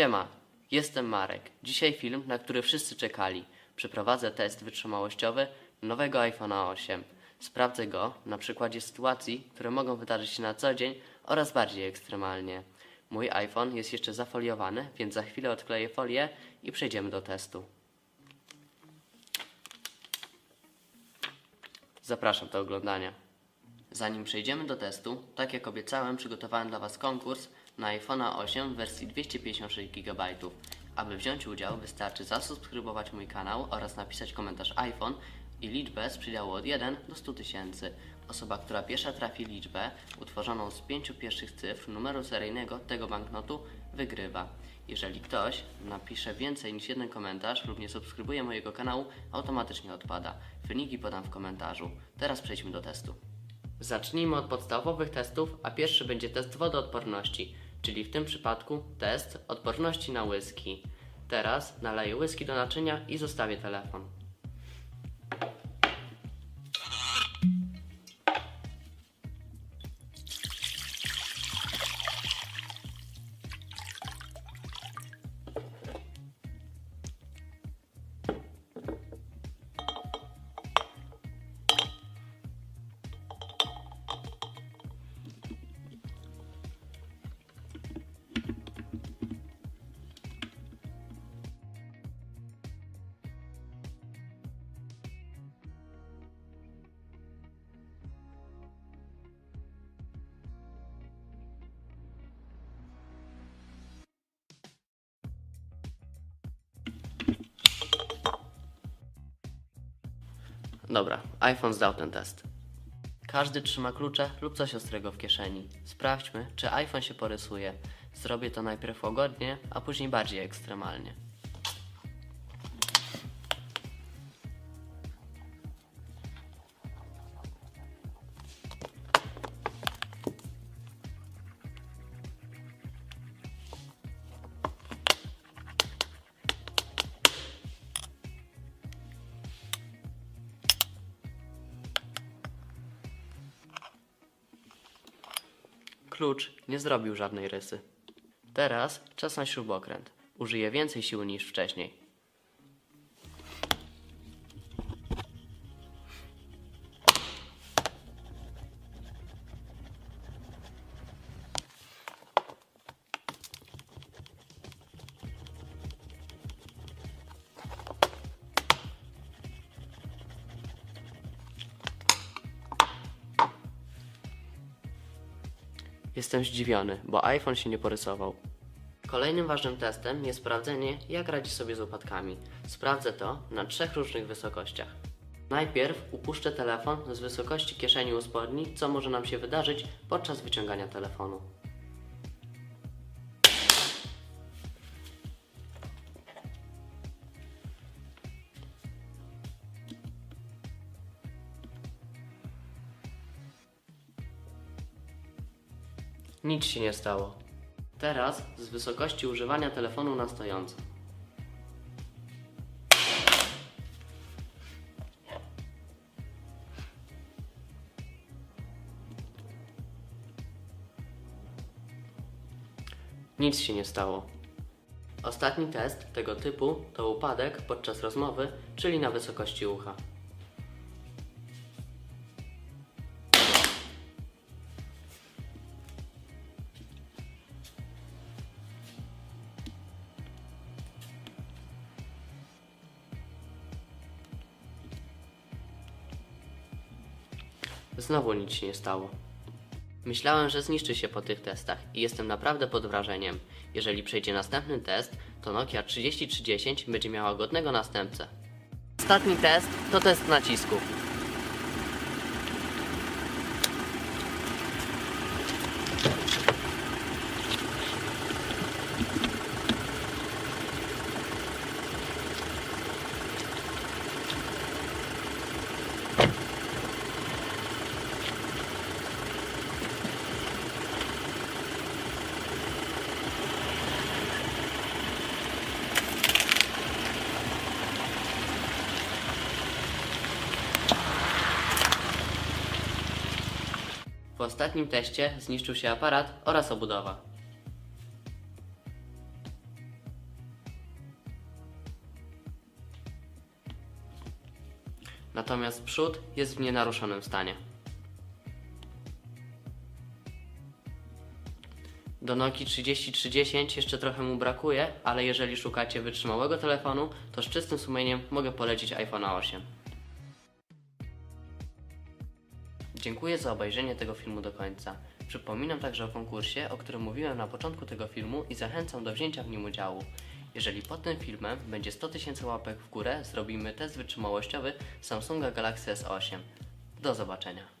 Siema, jestem Marek. Dzisiaj film, na który wszyscy czekali. Przeprowadzę test wytrzymałościowy nowego iPhone'a 8. Sprawdzę go na przykładzie sytuacji, które mogą wydarzyć się na co dzień oraz bardziej ekstremalnie. Mój iPhone jest jeszcze zafoliowany, więc za chwilę odkleję folię i przejdziemy do testu. Zapraszam do oglądania. Zanim przejdziemy do testu, tak jak obiecałem, przygotowałem dla Was konkurs na iPhone'a 8 w wersji 256 GB. Aby wziąć udział, wystarczy zasubskrybować mój kanał oraz napisać komentarz iPhone i liczbę z przedziału od 1 do 100 tysięcy. Osoba, która pierwsza trafi liczbę utworzoną z pięciu pierwszych cyfr numeru seryjnego tego banknotu, wygrywa. Jeżeli ktoś napisze więcej niż jeden komentarz lub nie subskrybuje mojego kanału, automatycznie odpada. Wyniki podam w komentarzu. Teraz przejdźmy do testu. Zacznijmy od podstawowych testów, a pierwszy będzie test wodoodporności, czyli w tym przypadku test odporności na łyski. Teraz naleję łyski do naczynia i zostawię telefon. Dobra, iPhone zdał ten test. Każdy trzyma klucze lub coś ostrego w kieszeni. Sprawdźmy, czy iPhone się porysuje. Zrobię to najpierw łagodnie, a później bardziej ekstremalnie. Klucz nie zrobił żadnej rysy. Teraz czas na śrubokręt. Użyję więcej siły niż wcześniej. Jestem zdziwiony, bo iPhone się nie porysował. Kolejnym ważnym testem jest sprawdzenie, jak radzi sobie z upadkami. Sprawdzę to na trzech różnych wysokościach. Najpierw upuszczę telefon z wysokości kieszeni u spodni, co może nam się wydarzyć podczas wyciągania telefonu. Nic się nie stało. Teraz z wysokości używania telefonu na stojąco. Nic się nie stało. Ostatni test tego typu to upadek podczas rozmowy, czyli na wysokości ucha. Znowu nic się nie stało. Myślałem, że zniszczy się po tych testach i jestem naprawdę pod wrażeniem. Jeżeli przejdzie następny test, to Nokia 3310 będzie miała godnego następcę. Ostatni test to test nacisków. ostatnim teście zniszczył się aparat oraz obudowa. Natomiast przód jest w nienaruszonym stanie. Do Noki 3310 jeszcze trochę mu brakuje, ale jeżeli szukacie wytrzymałego telefonu, to z czystym sumieniem mogę polecić iPhone 8. Dziękuję za obejrzenie tego filmu do końca. Przypominam także o konkursie, o którym mówiłem na początku tego filmu i zachęcam do wzięcia w nim udziału. Jeżeli pod tym filmem będzie 100 tysięcy łapek w górę, zrobimy test wytrzymałościowy Samsunga Galaxy S8. Do zobaczenia.